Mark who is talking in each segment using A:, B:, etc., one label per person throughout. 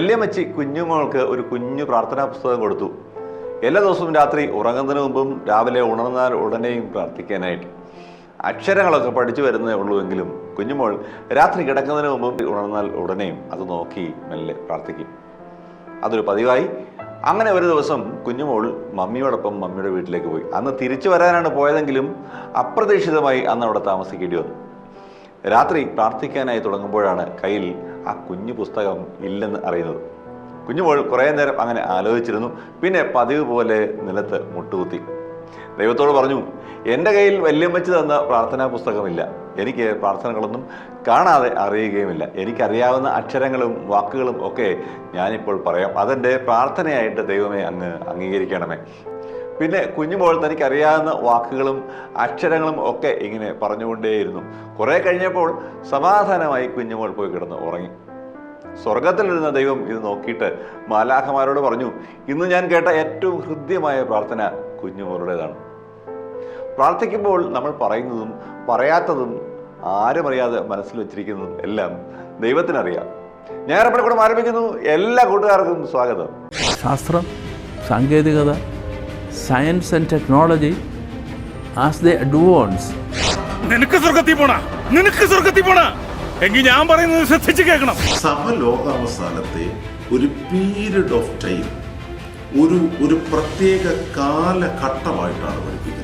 A: വല്യമ്മച്ചി കുഞ്ഞുമോൾക്ക് ഒരു കുഞ്ഞു പ്രാർത്ഥനാ പുസ്തകം കൊടുത്തു. എല്ലാ ദിവസവും രാത്രി ഉറങ്ങുന്നതിന് മുമ്പും രാവിലെ ഉണർന്നാൽ ഉടനെയും പ്രാർത്ഥിക്കാനായിട്ട്. അക്ഷരങ്ങളൊക്കെ പഠിച്ചു വരുന്നേ ഉള്ളൂ എങ്കിലും കുഞ്ഞുമോൾ രാത്രി കിടക്കുന്നതിന് മുമ്പും ഉണർന്നാൽ ഉടനെയും അത് നോക്കി മെല്ലെ പ്രാർത്ഥിക്കും. അതൊരു പതിവായി. അങ്ങനെ ഒരു ദിവസം കുഞ്ഞുമോൾ മമ്മിയോടൊപ്പം മമ്മിയുടെ വീട്ടിലേക്ക് പോയി. അന്ന് തിരിച്ചു വരാനാണ് പോയതെങ്കിലും അപ്രതീക്ഷിതമായി അന്ന് അവിടെ താമസിക്കേണ്ടി വന്നു. രാത്രി പ്രാർത്ഥിക്കാനായി തുടങ്ങുമ്പോഴാണ് കയ്യിൽ ആ കുഞ്ഞു പുസ്തകം ഇല്ലെന്ന് അറിയുന്നത്. കുഞ്ഞുമോൾ കുറേ നേരം അങ്ങനെ ആലോചിച്ചിരുന്നു. പിന്നെ പതിവ് പോലെ നിലത്ത് മുട്ടുകുത്തി. ദൈവത്തോട് പറഞ്ഞു എന്റെ കയ്യിൽ വല്യമ്മച്ച് തന്ന പ്രാർത്ഥനാ പുസ്തകമില്ല. എനിക്ക് പ്രാർത്ഥനകളൊന്നും കാണാതെ അറിയുകയുമില്ല. എനിക്കറിയാവുന്ന അക്ഷരങ്ങളും വാക്കുകളും ഒക്കെ ഞാനിപ്പോൾ പറയാം. അതെന്റെ പ്രാർത്ഥനയായിട്ട് ദൈവമേ അങ്ങ് അംഗീകരിക്കണമേ. പിന്നെ കുഞ്ഞുമോൾ തനിക്കറിയാവുന്ന വാക്കുകളും അക്ഷരങ്ങളും ഒക്കെ ഇങ്ങനെ പറഞ്ഞുകൊണ്ടേയിരുന്നു. കുറേ കഴിഞ്ഞപ്പോൾ സമാധാനമായി കുഞ്ഞുമോൾ പോയി കിടന്ന് ഉറങ്ങി. സ്വർഗത്തിലിരുന്ന ദൈവം ഇത് നോക്കിയിട്ട് മാലാഖമാരോട് പറഞ്ഞു ഇന്ന് ഞാൻ കേട്ട ഏറ്റവും ഹൃദ്യമായ പ്രാർത്ഥന കുഞ്ഞുമോളുടേതാണ്. പ്രാർത്ഥിക്കുമ്പോൾ നമ്മൾ പറയുന്നതും പറയാത്തതും ആരും അറിയാതെ മനസ്സിൽ വെച്ചിരിക്കുന്നതും എല്ലാം ദൈവത്തിനറിയാം. ഞാൻ കൂടെ ആരംഭിക്കുന്നു. എല്ലാ കൂട്ടുകാർക്കും സ്വാഗതം.
B: ശാസ്ത്രം സാങ്കേതികത science and technology as the advance
C: നിനക്ക് സ്വർഗത്തിൽ പോണ നിനക്ക് സ്വർഗത്തിൽ പോണ. എങ്കിൽ ഞാൻ പറയുന്നത് ശ്രദ്ധിച്ച് കേൾക്കണം.
D: സഭ ലോകാവസാനത്തെ ഒരു പീരിയഡ് ഓഫ് ടൈം ഒരു ഒരു പ്രത്യേക കാലഘട്ടമായിട്ടാണ് പഠിപ്പിക്കുന്നത്.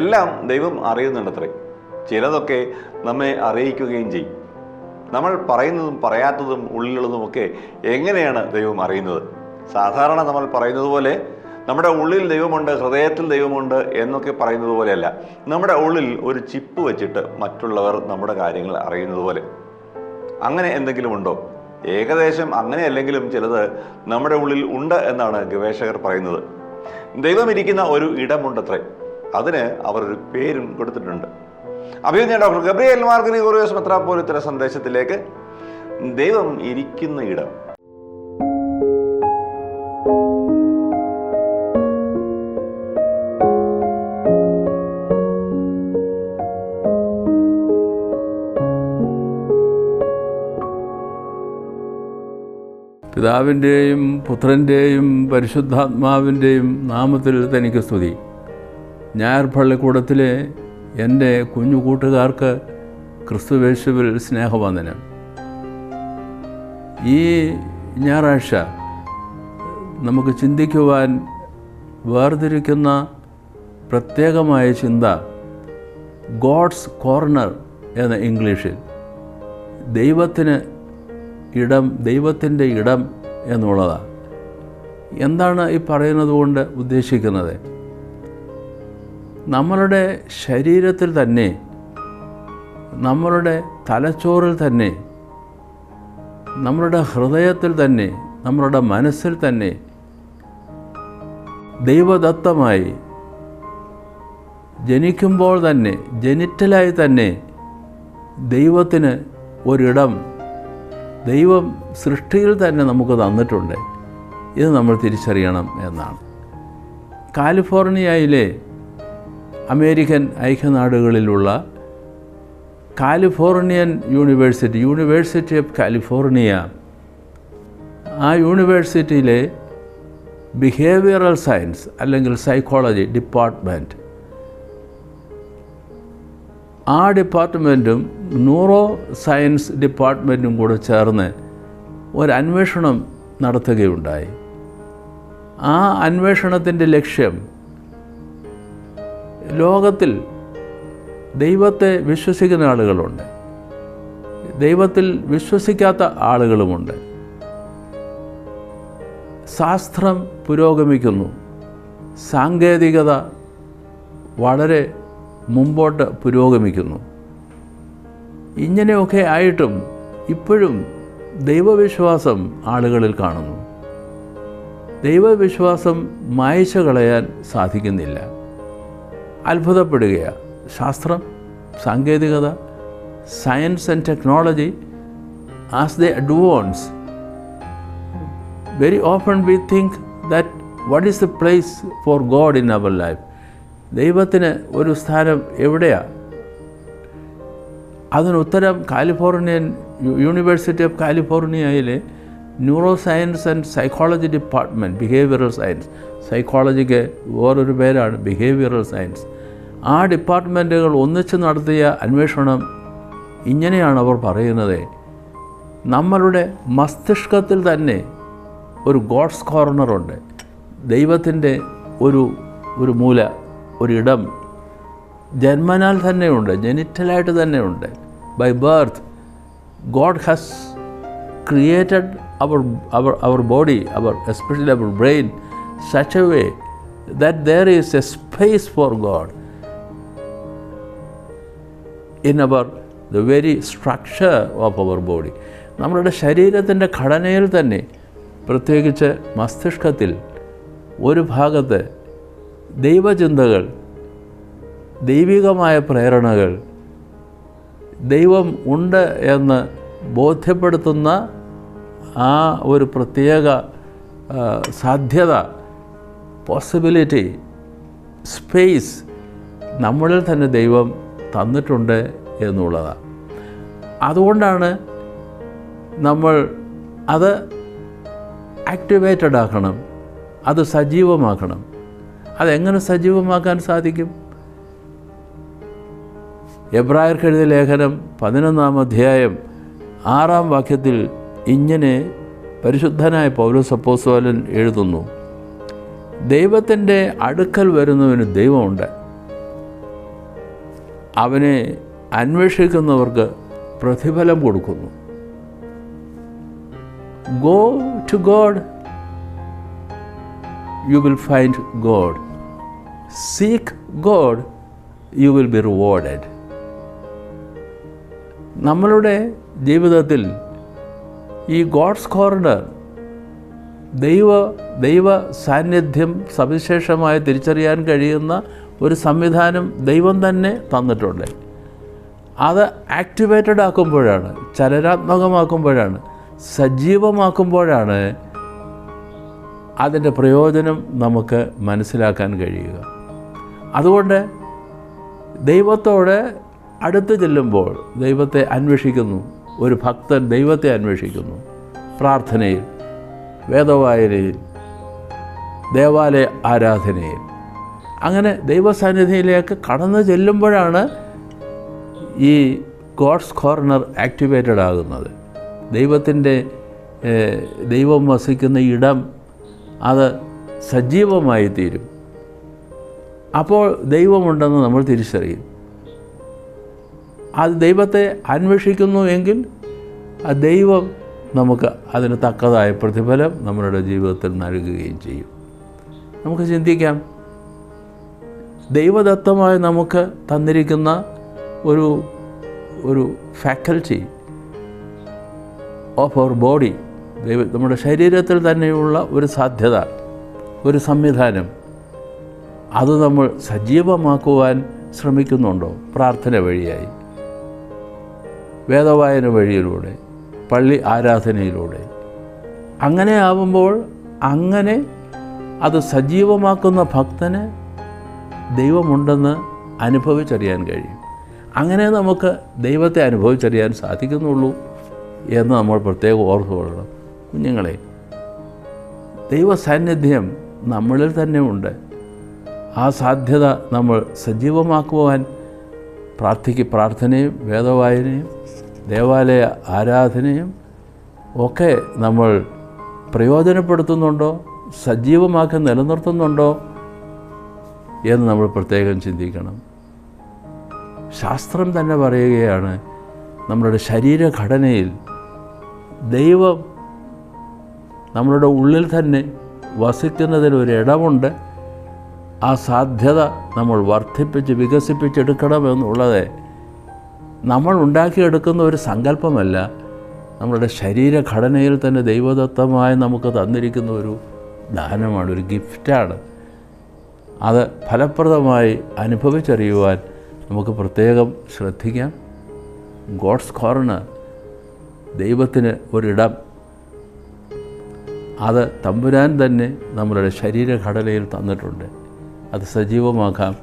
A: എല്ലാം ദൈവം അറിയുന്നുണ്ടത്രേ. ചിലതൊക്കെ നമ്മെ അറിയിക്കുകയും ചെയ്യും. നമ്മൾ പറയുന്നതും പറയാത്തതും ഉള്ളിലുള്ളതുമൊക്കെ എങ്ങനെയാണ് ദൈവം അറിയുന്നത്? സാധാരണ നമ്മൾ പറയുന്നത് പോലെ നമ്മുടെ ഉള്ളിൽ ദൈവമുണ്ട് ഹൃദയത്തിൽ ദൈവമുണ്ട് എന്നൊക്കെ പറയുന്നത് പോലെയല്ല. നമ്മുടെ ഉള്ളിൽ ഒരു ചിപ്പ് വെച്ചിട്ട് മറ്റുള്ളവർ നമ്മുടെ കാര്യങ്ങൾ അറിയുന്നത് പോലെ. അങ്ങനെ എന്തെങ്കിലും ഉണ്ടോ? ഏകദേശം അങ്ങനെ അല്ലെങ്കിലും ചിലത് നമ്മുടെ ഉള്ളിൽ ഉണ്ട് എന്നാണ് ഗവേഷകർ പറയുന്നത്. ദൈവം ഇരിക്കുന്ന ഒരു ഇടമുണ്ടത്രേ. അതിന് അവർ ഒരു പേരും കൊടുത്തിട്ടുണ്ട്. അഭിനന്ദ ഡോക്ടർ ഗബ്രിയേൽ മാർഗരി ഗ്രിഗോറിയോസ് മെത്രാപ്പോലിത്തര സന്ദേശത്തിലേക്ക്. ദൈവം ഇരിക്കുന്ന ഇടം.
B: പിതാവിന്റെയും പുത്രന്റെയും പരിശുദ്ധാത്മാവിന്റെയും നാമത്തിൽ തനിക്ക് സ്തുതി. ഞായർ പള്ളിക്കൂടത്തിലെ എന്റെ കുഞ്ഞു കൂട്ടുകാർക്ക് ക്രിസ്തുവേശുവിൽ സ്നേഹവന്ദനം. ഈ ഞായറാഴ്ച നമുക്ക് ചിന്തിക്കുവാൻ വേർതിരിക്കുന്ന പ്രത്യേകമായ ചിന്ത ഗോഡ്സ് കോർണർ എന്ന ഇംഗ്ലീഷിൽ ദൈവത്തിന് ഇടം ദൈവത്തിന്റെ ഇടം എന്നുള്ളതാണ് എന്താണ് ഈ പറയുന്നത് കൊണ്ട് ഉദ്ദേശിക്കുന്നത്? നമ്മളുടെ ശരീരത്തിൽ തന്നെ നമ്മളുടെ തലച്ചോറിൽ തന്നെ നമ്മളുടെ ഹൃദയത്തിൽ തന്നെ നമ്മളുടെ മനസ്സിൽ തന്നെ ദൈവദത്തമായി ജനിക്കുമ്പോൾ തന്നെ ജനിറ്റലായി തന്നെ ദൈവത്തിന് ഒരിടം ദൈവം സൃഷ്ടിയിൽ തന്നെ നമുക്ക് തന്നിട്ടുണ്ട്. ഇത് നമ്മൾ തിരിച്ചറിയണം എന്നാണ്. കാലിഫോർണിയയിലെ American ഐക്യനാടുകളിലുള്ള Californian university university of California. ആ യൂണിവേഴ്സിറ്റിയിലെ ബിഹേവിയറൽ സയൻസ് അല്ലെങ്കിൽ സൈക്കോളജി ഡിപ്പാർട്ട്മെന്റ്. ആ ഡിപ്പാർട്ട്മെന്റും ന്യൂറോ സയൻസ് ഡിപ്പാർട്ട്മെന്റും കൂടെ ചേർന്ന് ഒരു അന്വേഷണം നടത്തുകയുണ്ടായി. ആ അന്വേഷണത്തിന്റെ ലക്ഷ്യം ലോകത്തിൽ ദൈവത്തെ വിശ്വസിക്കുന്ന ആളുകളുണ്ട്. ദൈവത്തിൽ വിശ്വസിക്കാത്ത ആളുകളുമുണ്ട്. ശാസ്ത്രം പുരോഗമിക്കുന്നു. സാങ്കേതികത വളരെ മുമ്പോട്ട് പുരോഗമിക്കുന്നു. ഇങ്ങനെയൊക്കെ ആയിട്ടും ഇപ്പോഴും ദൈവവിശ്വാസം ആളുകളിൽ കാണുന്നു. ദൈവവിശ്വാസം മായ്ച്ചു കളയാൻ സാധിക്കുന്നില്ല. അത്ഭുതപ്പെടുകയാണ്. ശാസ്ത്രം സാങ്കേതികത science and technology as the advance. Very open we think that what is the place for God in our life ദൈവത്തിന് ഒരു സ്ഥാനം എവിടെയാണ് അതിന് ഉത്തരം കാലിഫോർണിയൻ യൂണിവേഴ്സിറ്റി ഓഫ് കാലിഫോർണിയയിലെ neuro science and psychology department behavioural science psychologic വേറൊരു പേരാണ് behavioural science ആ ഡിപ്പാർട്ട്മെന്റുകൾ ഒന്നിച്ച് നടത്തിയ അന്വേഷണം ഇങ്ങനെയാണ് അവർ പറയുന്നത്. നമ്മളുടെ മസ്തിഷ്കത്തിൽ തന്നെ ഒരു ഗോഡ്സ് കോർണറുണ്ട് ദൈവത്തിന്റെ ഒരു ഒരു മൂല ഒരിടം ജന്മനാൽ തന്നെയുണ്ട് ജനിറ്റലായിട്ട് തന്നെയുണ്ട് by birth God has created our our our body our especially our brain such a way that there is a space for God in our the very structure of our body. നമ്മളുടെ ശരീരത്തിന്റെ ഘടനയിൽ തന്നെ പ്രത്യേകിച്ച് മസ്തിഷ്കത്തിൽ ഒരു ഭാഗത്ത് ദൈവചിന്തകൾ ദൈവികമായ പ്രേരണകൾ ദൈവം ഉണ്ട് എന്ന് ബോധ്യപ്പെടുത്തുന്ന ആ ഒരു പ്രത്യേക സാധ്യത പോസിബിലിറ്റി സ്പേസ് നമ്മളിൽ തന്നെ ദൈവം തന്നിട്ടുണ്ട് എന്നുള്ളതാണ് അതുകൊണ്ടാണ് നമ്മൾ അത് ആക്ടിവേറ്റഡ് ആക്കണം അത് സജീവമാക്കണം. അതെങ്ങനെ സജീവമാക്കാൻ സാധിക്കും? എബ്രായർക്കെഴുതിയ ലേഖനം പതിനൊന്നാം അധ്യായം ആറാം വാക്യത്തിൽ ഇങ്ങനെ പരിശുദ്ധനായ പൗലോസ് അപ്പോസ്തലൻ എഴുതുന്നു. ദൈവത്തിന്റെ അടുക്കൽ വരുന്നവന് ദൈവമുണ്ട്. അവനെ അന്വേഷിക്കുന്നവർക്ക് പ്രതിഫലം കൊടുക്കുന്നു. Go to God you will find God seek God you will be rewarded നമ്മളുടെ ജീവിതത്തിൽ ഈ ഗോഡ്സ് കോർണർ ദൈവ ദൈവ സാന്നിധ്യം സവിശേഷമായി തിരിച്ചറിയാൻ കഴിയുന്ന ഒരു സംവിധാനം ദൈവം തന്നെ തന്നിട്ടുണ്ട്. അത് ആക്ടിവേറ്റഡ് ആക്കുമ്പോഴാണ് ചലനാത്മകമാക്കുമ്പോഴാണ് സജീവമാക്കുമ്പോഴാണ് അതിന്റെ പ്രയോജനം നമുക്ക് മനസ്സിലാക്കാൻ കഴിയുക. അതുകൊണ്ട് ദൈവത്തോട് അടുത്ത് ചെല്ലുമ്പോൾ ദൈവത്തെ അന്വേഷിക്കുന്നു. ഒരു ഭക്തൻ ദൈവത്തെ അന്വേഷിക്കുന്നു പ്രാർത്ഥനയിൽ. വേദവായനയിൽ ദേവാലയ ആരാധനയിൽ. അങ്ങനെ ദൈവസാന്നിധ്യത്തിലേക്ക് കടന്നു ചെല്ലുമ്പോഴാണ് ഈ ഗോഡ്സ് കോർണർ ആക്ടിവേറ്റഡ് ആകുന്നത്. ദൈവത്തിന്റെ ദൈവം വസിക്കുന്ന ഇടം അത് സജീവമായി തീരും. അപ്പോൾ ദൈവമുണ്ടെന്ന് നമ്മൾ തിരിച്ചറിയും. അത് ദൈവത്തെ അന്വേഷിക്കുന്നു എങ്കിൽ ആ ദൈവം നമുക്ക് അതിന് തക്കതായ പ്രതിഫലം നമ്മളുടെ ജീവിതത്തിൽ നൽകുകയും ചെയ്യും. നമുക്ക് ചിന്തിക്കാം. ദൈവദത്തമായി നമുക്ക് തന്നിരിക്കുന്ന ഒരു ഒരു ഫാക്കൽറ്റി ഓഫ് അവർ ബോഡി ദൈവ നമ്മുടെ ശരീരത്തിൽ തന്നെയുള്ള ഒരു സാധ്യത ഒരു സംവിധാനം അത് നമ്മൾ സജീവമാക്കുവാൻ ശ്രമിക്കുന്നുണ്ടോ? പ്രാർത്ഥന വഴിയായി. വേദവായന വഴിയിലൂടെ. പള്ളി ആരാധനയിലൂടെ. അങ്ങനെ ആവുമ്പോൾ അങ്ങനെ അത് സജീവമാക്കുന്ന ഭക്തന് ദൈവമുണ്ടെന്ന് അനുഭവിച്ചറിയാൻ കഴിയും. അങ്ങനെ നമുക്ക് ദൈവത്തെ അനുഭവിച്ചറിയാൻ സാധിക്കുന്നുള്ളൂ എന്ന് നമ്മൾ പ്രത്യേകം ഓർത്തുകൊള്ളണം. കുഞ്ഞുങ്ങളെ ദൈവ സാന്നിധ്യം നമ്മളിൽ തന്നെ ഉണ്ട്. ആ സാധ്യത നമ്മൾ സജീവമാക്കുവാൻ പ്രാർത്ഥിക്ക് പ്രാർത്ഥനയും വേദവായനയും ദേവാലയ ആരാധനയും ഒക്കെ നമ്മൾ പ്രയോജനപ്പെടുത്തുന്നുണ്ടോ? സജീവമാക്കി നിലനിർത്തുന്നുണ്ടോ? എന്ന് നമ്മൾ പ്രത്യേകം ചിന്തിക്കണം. ശാസ്ത്രം തന്നെ പറയുകയാണ് നമ്മളുടെ ശരീരഘടനയിൽ ദൈവം നമ്മളുടെ ഉള്ളിൽ തന്നെ വസിക്കുന്നതിന് ഒരു ഇടമുണ്ട്. ആ സാധ്യത നമ്മൾ വർദ്ധിപ്പിച്ച് വികസിപ്പിച്ചെടുക്കണമെന്നുള്ളത് നമ്മൾ ഉണ്ടാക്കിയെടുക്കുന്ന ഒരു സങ്കല്പമല്ല. നമ്മളുടെ ശരീരഘടനയിൽ തന്നെ ദൈവദത്തമായി നമുക്ക് തന്നിരിക്കുന്ന ഒരു ദാനമാണ് ഒരു ഗിഫ്റ്റാണ്. അത് ഫലപ്രദമായി അനുഭവിച്ചറിയുവാൻ നമുക്ക് പ്രത്യേകം ശ്രദ്ധിക്കാം. ഗോഡ്സ് കോർണർ ദൈവത്തിന് ഒരിടം. അത് തമ്പുരാൻ തന്നെ നമ്മളുടെ ശരീരഘടനയിൽ തന്നിട്ടുണ്ട്. അത് സജീവമാക്കാം.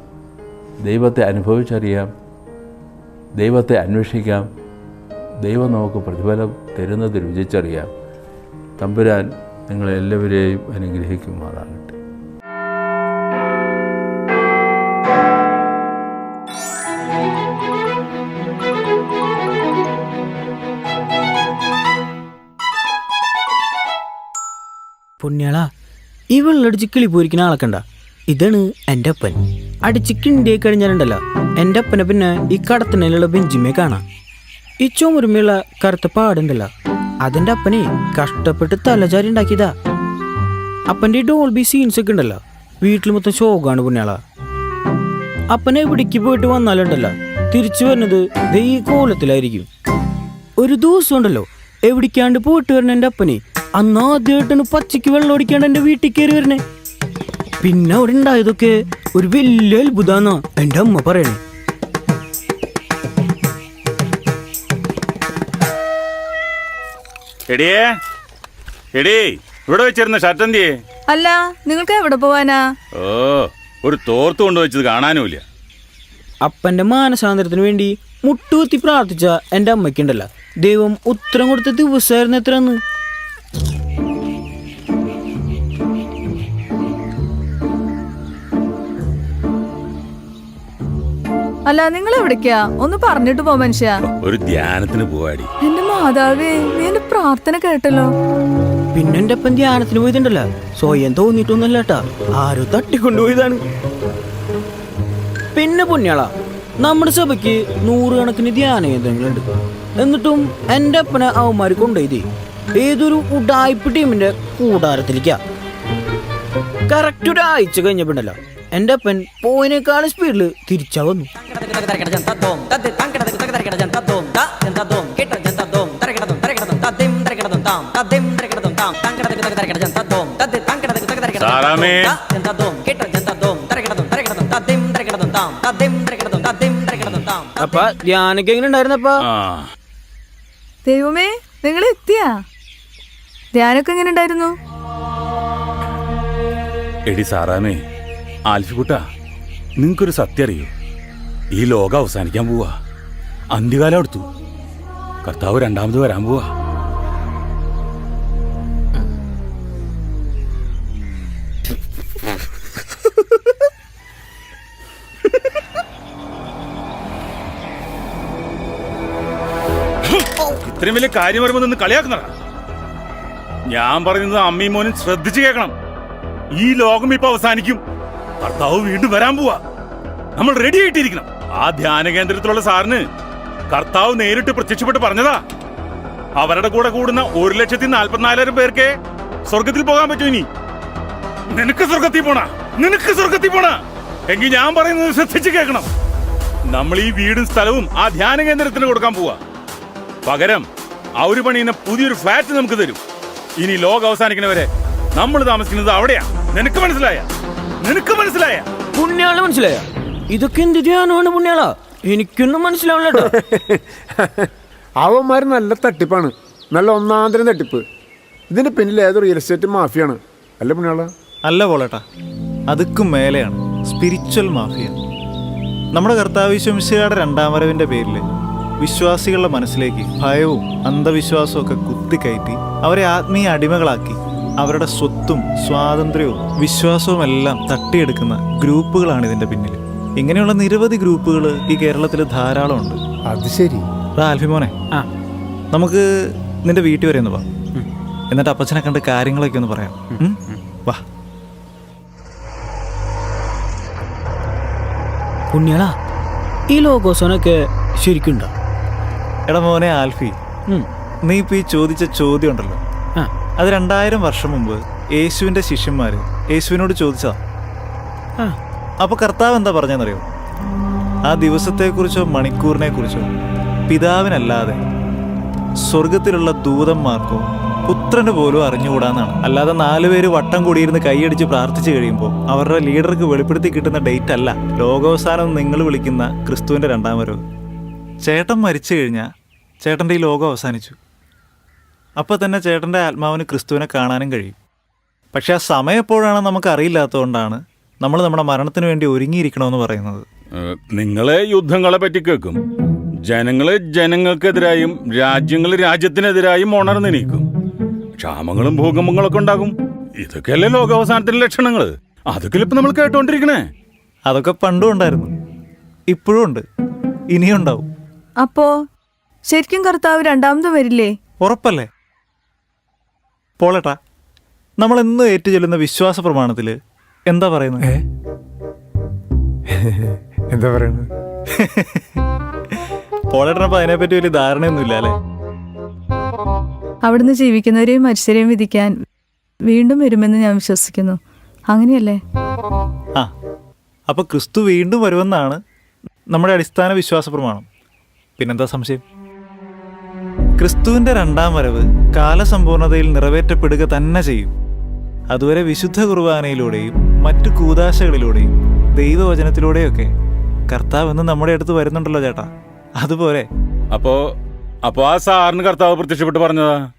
B: ദൈവത്തെ അനുഭവിച്ചറിയാം. ദൈവത്തെ അന്വേഷിക്കാം. ദൈവം നമുക്ക് പ്രതിഫലം തരുന്നത് രുചിച്ചറിയാം. തമ്പുരാൻ നിങ്ങളെല്ലാവരെയും അനുഗ്രഹിക്കുമാറാകട്ടെ.
E: പുണ്യാളാ ഇവളിലടിച്ച് കിളി പോയിരിക്കുന്ന ആളക്കണ്ട ഇതാണ് എന്റെ അപ്പൻ. അടിച്ച് കിണ്ടിയെ കഴിഞ്ഞാലുണ്ടല്ലോ എന്റെ അപ്പനെ പിന്നെ ഈ കടത്തിനുള്ള ബെഞ്ചിമേ കാണാം. ഈ ചുമരുമയുള്ള കറുത്ത പാടുണ്ടല്ലോ. അതിന്റെ അപ്പനെ കഷ്ടപ്പെട്ട് തലചാരി ഉണ്ടാക്കിയതാ. അപ്പന്റെ ഡോൾബി സീൻസ് ഒക്കെ ഉണ്ടല്ലോ. വീട്ടിൽ മൊത്തം ശോകാണ് പുണ്യാളാ. അപ്പനെ ഇവിടേക്ക് പോയിട്ട് വന്നാലുണ്ടല്ലോ. തിരിച്ചു വരുന്നത് ദേ ഈ കോലത്തിലായിരിക്കും. ഒരു ദിവസം ഉണ്ടല്ലോ. എവിടേക്കാണ്ട് പോയിട്ട് വരണ എന്റെ അപ്പനെ? അന്നാദ്യമായിട്ടാണ് പച്ചയ്ക്ക് വെള്ളം ഓടിക്കാണ്ട് എന്റെ വീട്ടിൽ കയറി വരണേ. പിന്നെ അവിടെ ഉണ്ടായതൊക്കെ ഒരു വലിയ അത്ഭുതാന്നാ എന്റെ അമ്മ പറയണേ.
C: എടിയേ എടീ ഇവിടെ വെച്ചിരുന്ന ഷർട്ട് എന്തിയേ?
F: അല്ല നിങ്ങൾക്ക് എവിടെ പോവാനാ?
C: ഓ ഒരു തോർത്ത് കൊണ്ടുവച്ചത് കാണാനുമില്ല.
E: അപ്പന്റെ മാനസാന്തരത്തിന് വേണ്ടി മുട്ടുകുത്തി പ്രാർത്ഥിച്ച എന്റെ അമ്മയ്ക്കുണ്ടല്ലോ. ദൈവം ഉത്തരം കൊടുത്ത ദിവസമായിരുന്നു എത്ര
F: അല്ല നിങ്ങൾ എവിടേക്കാ ഒന്ന് പറഞ്ഞിട്ട് പോ മനുഷ്യ.
C: ഒരു ധ്യാനത്തിന് പോവാടി.
F: എന്റെ മാതാവേ നീ എന്റെ പ്രാർത്ഥന കേട്ടല്ലോ.
E: പിന്നെ എന്റെ അപ്പൻ ധ്യാനത്തിന് പോയിട്ടുണ്ടല്ലോ സ്വയം തോന്നിട്ടൊന്നല്ല കേട്ടാ ആരോ തട്ടിക്കൊണ്ടുപോയതാണ് പിന്നെ പുണ്യാള നമ്മുടെ സഭയ്ക്ക് നൂറുകണക്കിന് ധ്യാന കേന്ദ്രങ്ങളുണ്ട്. എന്നിട്ടും എന്റെ അപ്പനെ അവന്മാർ കൊണ്ടുപോയി ഏതൊരു ഉഡായ്പ ടീമിന്റെ കൂടാരത്തിലേക്കാ. കറക്റ്റ് ഒരാഴ്ച കഴിഞ്ഞപ്പോണ്ടല്ലോ എന്റെ അപ്പൻ പോയിനേക്കാളും സ്പീഡിൽ തിരിച്ചാ വന്നു. അപ്പൊ ധ്യാനൊക്കെ എങ്ങനെ ഉണ്ടായിരുന്നപ്പാ
F: ദൈവമേ നിങ്ങൾ എത്തിയാ ധ്യാനൊക്കെ എങ്ങനെ ഉണ്ടായിരുന്നു
C: എടി സാറാമേ ആൽഫിക്കുട്ട നിങ്ങൾക്കൊരു സത്യം അറിയൂ? ഈ ലോകം അവസാനിക്കാൻ പോവാ. അന്ത്യകാലം എടുത്തു. കർത്താവ് രണ്ടാമത് വരാൻ പോവാ. ഇത്രയും വലിയ കാര്യം വരുമ്പോ നിന്ന് കളിയാക്കുന്നതാ. ഞാൻ പറയുന്നത് അമ്മയും മോനും ശ്രദ്ധിച്ചു കേൾക്കണം. ഈ ലോകം ഇപ്പൊ അവസാനിക്കും. ഭർത്താവ് വീണ്ടും വരാൻ പോവാ. നമ്മൾ റെഡി ആയിട്ടിരിക്കണം. ആ ധ്യാന കേന്ദ്രത്തിലുള്ള സാറിന് കർത്താവ് നേരിട്ട് പ്രത്യക്ഷപ്പെട്ട് പറഞ്ഞതാ. അവരുടെ കൂടെ കൂടുന്ന ഒരു ലക്ഷത്തി നാൽപ്പത്തിനാലായിരം പേർക്ക് സ്വർഗത്തിൽ പോകാൻ പറ്റൂ ഇനി? നിനക്ക് സ്വർഗത്തിൽ പോണ. നിനക്ക് സ്വർഗത്തിൽ പോണ. എങ്കിൽ ഞാൻ പറയുന്നത് ശ്രദ്ധിച്ചു കേൾക്കണം. നമ്മൾ ഈ വീടും സ്ഥലവും ആ ധ്യാന കേന്ദ്രത്തിന് കൊടുക്കാൻ പോവാ. പകരം ആ ഒരു പണിയുന്ന പുതിയൊരു ഫ്ലാറ്റ് നമുക്ക് തരും. ഇനി ലോകം അവസാനിക്കുന്നവരെ നമ്മൾ താമസിക്കുന്നത് അവിടെയാ. നിനക്ക് മനസ്സിലായ? നിനക്ക് മനസ്സിലായ?
E: പുണ്യാൾ മനസ്സിലായ? ഇതൊക്കെ എന്ത് ധ്യാനമാണ് പുണ്യാളാ? എനിക്കൊന്നും മനസ്സിലാവില്ല
G: അവന്മാർ നല്ല തട്ടിപ്പാണ്. നല്ല ഒന്നാന്തരം തട്ടിപ്പ്. ഇതിന്റെ പിന്നിൽ ഏതോ റിയൽ എസ്റ്റേറ്റ് മാഫിയാണ്. അല്ല പുണ്യാള?
H: അല്ല പോളേട്ടാ. അതുക്കും മേലെയാണ്. Spiritual mafia. നമ്മുടെ കർത്താവിശ്വംശയുടെ രണ്ടാം വരവിന്റെ പേരിൽ വിശ്വാസികളുടെ മനസ്സിലേക്ക് ഭയവും അന്ധവിശ്വാസവും ഒക്കെ കുത്തിക്കയറ്റി അവരെ ആത്മീയ അടിമകളാക്കി അവരുടെ സ്വത്തും സ്വാതന്ത്ര്യവും വിശ്വാസവും എല്ലാം തട്ടിയെടുക്കുന്ന ഗ്രൂപ്പുകളാണ് ഇതിന്റെ പിന്നിൽ ഇങ്ങനെയുള്ള നിരവധി ഗ്രൂപ്പുകൾ ഈ കേരളത്തിൽ ധാരാളം ഉണ്ട്
G: അത് ശരി.
H: ആൽഫിമോനെ
E: ആ.
H: നമുക്ക് നിന്റെ വീട്ടിൽ വരെ ഒന്ന് വാ. എന്നിട്ട് അപ്പച്ചനെ കണ്ട് കാര്യങ്ങളൊക്കെ ഒന്ന് പറയാം. വാ.
E: കുഞ്ഞാ ഈ ലോകോസനൊക്കെ ശരിക്കുണ്ടോ?
H: എടാ മോനെ ആൽഫി നീ ഇപ്പൊ ഈ ചോദിച്ച ചോദ്യം ഉണ്ടല്ലോ
E: ആ.
H: അത് രണ്ടായിരം വർഷം മുമ്പ് യേശുവിന്റെ ശിഷ്യന്മാര് യേശുവിനോട് ചോദിച്ചതാ.
E: ആ
H: അപ്പൊ കർത്താവ് എന്താ പറഞ്ഞെന്നറിയോ ആ ദിവസത്തെക്കുറിച്ചോ മണിക്കൂറിനെ കുറിച്ചോ പിതാവിനല്ലാതെ സ്വർഗത്തിലുള്ള ദൂതന്മാർക്കോ പുത്രന് പോലും അറിഞ്ഞുകൂടാന്നാണ്. അല്ലാതെ നാലുപേര് വട്ടം കൂടിയിരുന്ന് കൈയടിച്ച് പ്രാർത്ഥിച്ചു കഴിയുമ്പോൾ അവരുടെ ലീഡർക്ക് വെളിപ്പെടുത്തി കിട്ടുന്ന ഡേറ്റ് അല്ല. ലോകാവസാനം നിങ്ങൾ വിളിക്കുന്ന ക്രിസ്തുവിന്റെ രണ്ടാം വരവ്. ചേട്ടൻ മരിച്ചു കഴിഞ്ഞാൽ ചേട്ടന്റെ ഈ ലോകം അവസാനിച്ചു. അപ്പോൾ തന്നെ ചേട്ടന്റെ ആത്മാവിന് ക്രിസ്തുവിനെ കാണാനും കഴിയും. പക്ഷെ ആ സമയം എപ്പോഴാണ് നമുക്ക് അറിയില്ലാത്തതുകൊണ്ടാണ് നമ്മൾ നമ്മുടെ മരണത്തിന് വേണ്ടി ഒരുങ്ങിയിരിക്കണമെന്ന് പറയുന്നത്.
C: നിങ്ങളെ യുദ്ധങ്ങളെ പറ്റി കേൾക്കും. ജനങ്ങൾ ജനങ്ങൾക്കെതിരായും രാജ്യങ്ങൾ രാജ്യത്തിനെതിരായും ഉണർന്നു നീക്കും ക്ഷാമങ്ങളും ഭൂകമ്പങ്ങളൊക്കെ ഉണ്ടാകും. ഇതൊക്കെയല്ലേ ലോകാവസാനത്തിന്റെ ലക്ഷണങ്ങൾ അതൊക്കെ ഇപ്പൊ നമ്മൾ കേട്ടോണ്ടിരിക്കണേ.
H: അതൊക്കെ പണ്ടും ഉണ്ടായിരുന്നു. ഇപ്പോഴും ഉണ്ട്. ഇനിയും ഉണ്ടാവും.
F: അപ്പോ ശരിക്കും കർത്താവ് രണ്ടാമത് വരില്ലേ?
H: ഉറപ്പല്ലേ? പോളട്ടാ നമ്മൾ എന്നും ഏറ്റുചൊല്ലുന്ന വിശ്വാസ പ്രമാണത്തിൽ എന്താ പറയുന്നത്?
G: എന്താ പറയുന്നത്
H: പോളേട്ടനപ്പം അതിനെപ്പറ്റി വലിയ ധാരണയൊന്നുമില്ല അല്ലേ?
F: അവിടുന്ന് ജീവിക്കുന്നവരെയും മനുഷ്യരെയും വിധിക്കാൻ വീണ്ടും വരുമെന്ന് ഞാൻ വിശ്വസിക്കുന്നു. അങ്ങനെയല്ലേ?
H: ആ അപ്പോൾ ക്രിസ്തു വീണ്ടും വരുമെന്നാണ് നമ്മുടെ അടിസ്ഥാന വിശ്വാസ പ്രമാണം. പിന്നെന്താ സംശയം? ക്രിസ്തുവിന്റെ രണ്ടാം വരവ് കാലസമ്പൂർണതയിൽ നിറവേറ്റപ്പെടുക തന്നെ ചെയ്യും. അതുവരെ വിശുദ്ധ കുർബാനയിലൂടെയും മറ്റു കൂതാശകളിലൂടെയും ദൈവവചനത്തിലൂടെയൊക്കെ കർത്താവ് എന്ന് നമ്മുടെ അടുത്ത് വരുന്നുണ്ടല്ലോ ചേട്ടാ. അതുപോലെ.
C: അപ്പോ അപ്പോ ആ സാറിന് കർത്താവ് പ്രത്യക്ഷപ്പെട്ട് പറഞ്ഞതാ?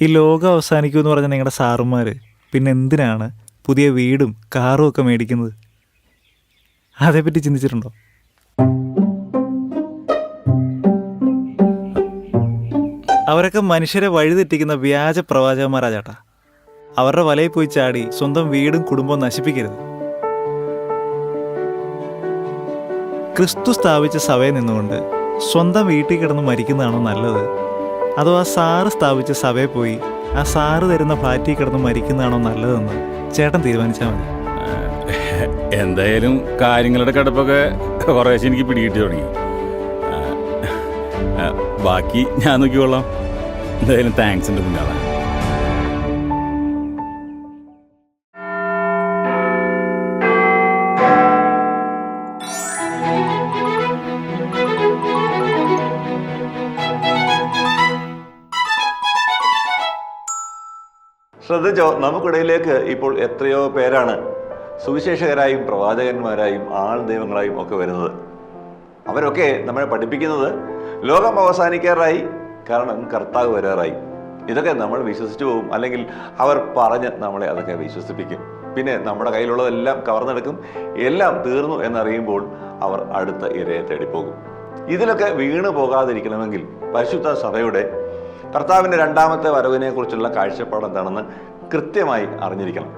H: ഈ ലോകം അവസാനിക്കൂ എന്ന് പറഞ്ഞ നിങ്ങളുടെ സാറുമാർ പിന്നെ എന്തിനാണ് പുതിയ വീടും കാറും ഒക്കെ മേടിക്കുന്നത്? അതേപ്പറ്റി ചിന്തിച്ചിട്ടുണ്ടോ? അവരൊക്കെ മനുഷ്യരെ വഴിതെറ്റിക്കുന്ന വ്യാജ പ്രവാചകന്മാരാ ചേട്ടാ. അവരുടെ വലയിൽ പോയി ചാടി സ്വന്തം വീടും കുടുംബവും നശിപ്പിക്കരുത്. ക്രിസ്തു സ്ഥാപിച്ച സഭയിൽ നിന്നുകൊണ്ട് സ്വന്തം വീട്ടിൽ കിടന്ന് മരിക്കുന്നതാണോ നല്ലത്? അതോ ആ സാറ് സ്ഥാപിച്ച സഭയിൽ പോയി ആ സാറ് തരുന്ന ഫ്ലാറ്റിൽ കിടന്ന് മരിക്കുന്നതാണോ നല്ലതെന്ന് ചേട്ടൻ തീരുമാനിച്ചാൽ മതി.
C: എന്തായാലും കാര്യങ്ങളുടെ കിടപ്പൊക്കെ കുറേശ്ശെ എനിക്ക് പിടികിട്ടി തുടങ്ങി. ബാക്കി ഞാൻ നോക്കിക്കൊള്ളാം എന്തായാലും താങ്ക്സ് ഉണ്ട് കുഞ്ഞാളെ
A: ശ്രദ്ധിച്ചോ നമുക്കിടയിലേക്ക് ഇപ്പോൾ എത്രയോ പേരാണ് സുവിശേഷകരായും പ്രവാചകന്മാരായും ആൾ ദൈവങ്ങളായും ഒക്കെ വരുന്നത്. അവരൊക്കെ നമ്മളെ പഠിപ്പിക്കുന്നത് ലോകം അവസാനിക്കാറായി കാരണം കർത്താവ് വരാറായി. ഇതൊക്കെ നമ്മൾ വിശ്വസിച്ചു പോകും. അല്ലെങ്കിൽ അവർ പറഞ്ഞ് നമ്മളെ അതൊക്കെ വിശ്വസിപ്പിക്കും. പിന്നെ നമ്മുടെ കയ്യിലുള്ളതെല്ലാം കവർന്നെടുക്കും. എല്ലാം തീർന്നു എന്നറിയുമ്പോൾ അവർ അടുത്ത ഇരയെ തേടിപ്പോകും. ഇതിലൊക്കെ വീണു പോകാതിരിക്കണമെങ്കിൽ പരിശുദ്ധ സഭയുടെ കർത്താവിന്റെ രണ്ടാമത്തെ വരവിനെ കുറിച്ചുള്ള കാഴ്ചപ്പാട് എന്താണെന്ന് കൃത്യമായി അറിഞ്ഞിരിക്കണം.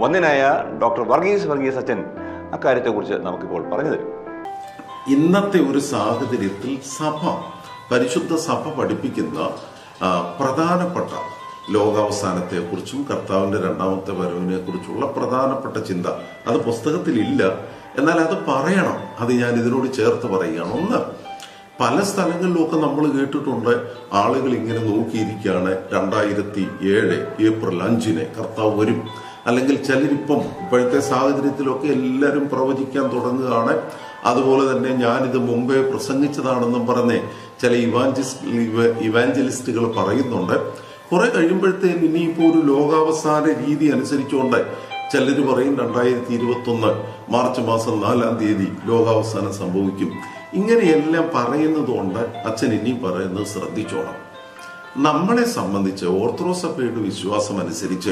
A: വന്നിനായ ഡോക്ടർ വർഗീസ് വർഗീസ് അച്ഛൻ അക്കാര്യത്തെക്കുറിച്ച് നമുക്കിപ്പോൾ പറഞ്ഞു തരും.
D: ഇന്നത്തെ ഒരു സാഹചര്യത്തിൽ സഭ പരിശുദ്ധ സഭ പഠിപ്പിക്കുന്ന പ്രധാനപ്പെട്ട ലോകാവസാനത്തെ കുറിച്ചും കർത്താവിന്റെ രണ്ടാമത്തെ വരവിനെ കുറിച്ചുള്ള പ്രധാനപ്പെട്ട ചിന്ത അത് പുസ്തകത്തിലില്ല. എന്നാൽ അത് പറയണം. അത് ഞാൻ ഇതിനോട് ചേർത്ത് പറയുകയാണ്. ഒന്ന് പല സ്ഥലങ്ങളിലുമൊക്കെ നമ്മൾ കേട്ടിട്ടുണ്ട് ആളുകൾ ഇങ്ങനെ നോക്കിയിരിക്കുകയാണ് രണ്ടായിരത്തി ഏഴ് ഏപ്രിൽ അഞ്ചിന് കർത്താവ് വരും. അല്ലെങ്കിൽ ചിലരിപ്പം ഇപ്പോഴത്തെ സാഹചര്യത്തിലൊക്കെ എല്ലാവരും പ്രവചിക്കാൻ തുടങ്ങുകയാണ്. അതുപോലെ തന്നെ ഞാനിത് മുമ്പേ പ്രസംഗിച്ചതാണെന്നും പറഞ്ഞ് ചില ഇവാഞ്ചിസ്റ്റ് ഇവാഞ്ചലിസ്റ്റുകൾ പറയുന്നുണ്ട്. കുറെ കഴിയുമ്പോഴത്തേന് ഇനിയിപ്പോൾ ഒരു ലോകാവസാന രീതി അനുസരിച്ചുകൊണ്ട് ചിലർ പറയും രണ്ടായിരത്തി ഇരുപത്തി ഒന്ന് മാർച്ച് മാസം നാലാം തീയതി ലോകാവസാനം സംഭവിക്കും. ഇങ്ങനെയെല്ലാം പറയുന്നതുകൊണ്ട് അച്ഛൻ ഇനിയും പറയുന്നത് ശ്രദ്ധിച്ചോണം. നമ്മളെ സംബന്ധിച്ച് ഓർത്തഡോക്സ് സഭയുടെ വിശ്വാസം അനുസരിച്ച്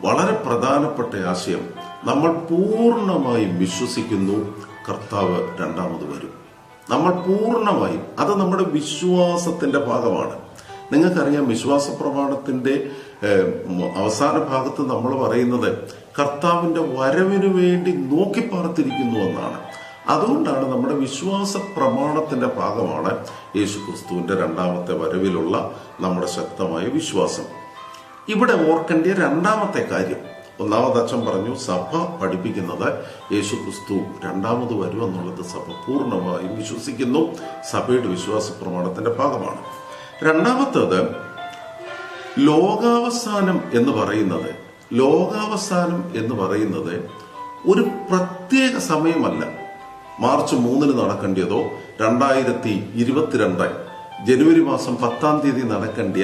D: വളരെ പ്രധാനപ്പെട്ട ആശയം നമ്മൾ പൂർണമായും വിശ്വസിക്കുന്നു കർത്താവ് രണ്ടാമത് വരും. നമ്മൾ പൂർണമായും അത് നമ്മുടെ വിശ്വാസത്തിന്റെ ഭാഗമാണ്. നിങ്ങൾക്കറിയാം വിശ്വാസ പ്രമാണത്തിന്റെ അവസാന ഭാഗത്ത് നമ്മൾ പറയുന്നത് കർത്താവിന്റെ വരവിനു വേണ്ടി നോക്കി പാർത്തിരിക്കുന്നു എന്നാണ്. അതുകൊണ്ടാണ് നമ്മുടെ വിശ്വാസ പ്രമാണത്തിന്റെ ഭാഗമാണ് യേശു ക്രിസ്തുവിന്റെ രണ്ടാമത്തെ വരവിലുള്ള നമ്മുടെ ശക്തമായ വിശ്വാസം. ഇവിടെ ഓർക്കേണ്ട രണ്ടാമത്തെ കാര്യം ഒന്നാമത് അച്ഛൻ പറഞ്ഞു സഭ പഠിപ്പിക്കുന്നത് യേശു ക്രിസ്തു രണ്ടാമത് വരും എന്നുള്ളത് സഭ പൂർണമായും വിശ്വസിക്കുന്നു സഭയുടെ വിശ്വാസ പ്രമാണത്തിന്റെ ഭാഗമാണ്. രണ്ടാമത്തേത് ലോകാവസാനം എന്ന് പറയുന്നത് ലോകാവസാനം എന്ന് പറയുന്നത് ഒരു പ്രത്യേക സമയമല്ല. മാർച്ച് മൂന്നിന് നടക്കേണ്ടതോ രണ്ടായിരത്തി ഇരുപത്തിരണ്ട് ജനുവരി മാസം പത്താം തീയതി നടക്കേണ്ട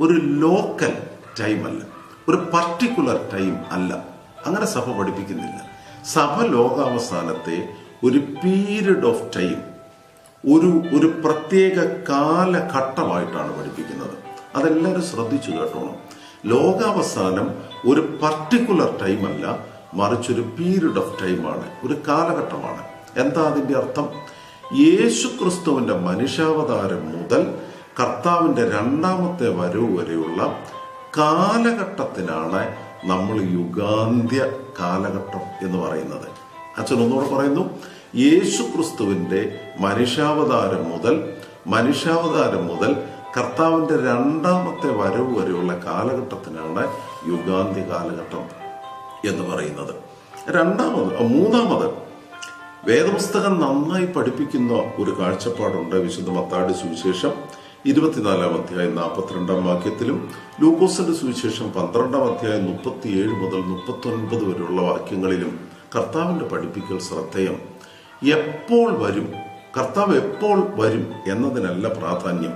D: ഒരു ലോക്കൽ ടൈം അല്ല. ഒരു പർട്ടിക്കുലർ ടൈം അല്ല. അങ്ങനെ സഭ പഠിപ്പിക്കുന്നില്ല. സഭ ലോകാവസാനത്തെ ഒരു പീരീഡ് ഓഫ് ടൈം ഒരു ഒരു പ്രത്യേക കാലഘട്ടമായിട്ടാണ് പഠിപ്പിക്കുന്നത്. അതെല്ലാവരും ശ്രദ്ധിച്ചു കേട്ടോണം. ലോകാവസാനം ഒരു പർട്ടിക്കുലർ ടൈമല്ല മറിച്ചൊരു പീരീഡ് ഓഫ് ടൈമാണ് ഒരു കാലഘട്ടമാണ്. എന്താ അതിന്റെ അർത്ഥം? യേശു ക്രിസ്തുവിന്റെ മനുഷ്യാവതാരം മുതൽ കർത്താവിന്റെ രണ്ടാമത്തെ വരവ് വരെയുള്ള കാലഘട്ടത്തിനാണ് നമ്മൾ യുഗാന്ത്യ കാലഘട്ടം എന്ന് പറയുന്നത്. അച്ഛൻ ഒന്നുകൂടെ പറയുന്നു. യേശു ക്രിസ്തുവിന്റെ മനുഷ്യാവതാരം മുതൽ മനുഷ്യാവതാരം മുതൽ കർത്താവിന്റെ രണ്ടാമത്തെ വരവ് വരെയുള്ള കാലഘട്ടത്തിനാണ് യുഗാന്തി കാലഘട്ടം എന്ന് പറയുന്നത്. രണ്ടാമത് മൂന്നാമത് വേദപുസ്തകം നന്നായി പഠിപ്പിക്കുന്ന ഒരു കാഴ്ചപ്പാടുണ്ട്. വിശുദ്ധ മത്താടി സുവിശേഷം ഇരുപത്തിനാലാം അധ്യായം നാൽപ്പത്തിരണ്ടാം വാക്യത്തിലും ലൂക്കോസിന്റെ സുവിശേഷം പന്ത്രണ്ടാം അധ്യായം മുപ്പത്തിയേഴ് മുതൽ മുപ്പത്തി ഒൻപത് വരെയുള്ള വാക്യങ്ങളിലും കർത്താവിന്റെ പഠിപ്പിക്കൽ ശ്രദ്ധേയം. എപ്പോൾ വരും? കർത്താവ് എപ്പോൾ വരും എന്നതിനല്ല പ്രാധാന്യം.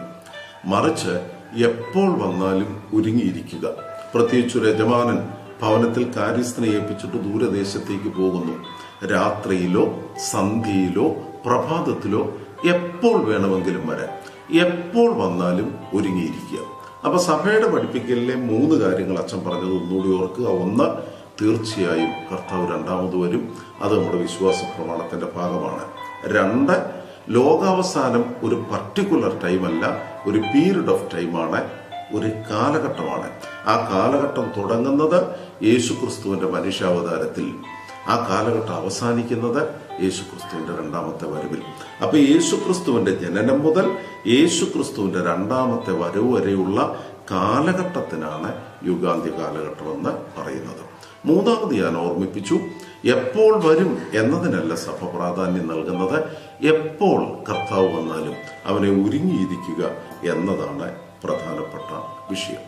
D: മറിച്ച് എപ്പോൾ വന്നാലും ഒരുങ്ങിയിരിക്കുക. പ്രത്യേകിച്ച് യജമാനൻ ഭവനത്തിൽ കാര്യസ്ഥനെ ഏൽപ്പിച്ചിട്ട് ദൂരദേശത്തേക്ക് പോകുന്നു. രാത്രിയിലോ സന്ധ്യയിലോ പ്രഭാതത്തിലോ എപ്പോൾ വേണമെങ്കിലും വരാം. എപ്പോൾ വന്നാലും ഒരുങ്ങിയിരിക്കുക. അപ്പൊ സഭയുടെ പഠിപ്പിക്കലിലെ മൂന്ന് കാര്യങ്ങൾ അച്ഛൻ പറഞ്ഞത് ഒന്നുകൂടി ഓർക്കുക. ഒന്ന് തീർച്ചയായും കർത്താവ് രണ്ടാമത് വരും. അത് നമ്മുടെ വിശ്വാസ പ്രമാണത്തിന്റെ ഭാഗമാണ്. രണ്ട് ലോകാവസാനം ഒരു പർട്ടിക്കുലർ അല്ല ഒരു പീരീഡ് ഓഫ് ടൈമാണ് ഒരു കാലഘട്ടമാണ്. ആ കാലഘട്ടം തുടങ്ങുന്നത് യേശുക്രിസ്തുവിന്റെ മനുഷ്യാവതാരത്തിൽ ആ കാലഘട്ടം അവസാനിക്കുന്നത് യേശുക്രിസ്തുവിന്റെ രണ്ടാമത്തെ വരവിൽ. അപ്പൊ യേശുക്രിസ്തുവിന്റെ ജനനം മുതൽ യേശുക്രിസ്തുവിന്റെ രണ്ടാമത്തെ വരവ് വരെയുള്ള കാലഘട്ടത്തിനാണ് യുഗാന്ത്യ കാലഘട്ടം എന്ന് പറയുന്നത്. മൂന്നാമത് ഞാൻ ഓർമ്മിപ്പിച്ചു എപ്പോൾ വരും എന്നതിനല്ല സഭ പ്രാധാന്യം നൽകുന്നത് എപ്പോൾ കർത്താവ് വന്നാലും അവനെ ഒരുങ്ങിയിരിക്കുക എന്നതാണ് പ്രധാനപ്പെട്ട വിഷയം.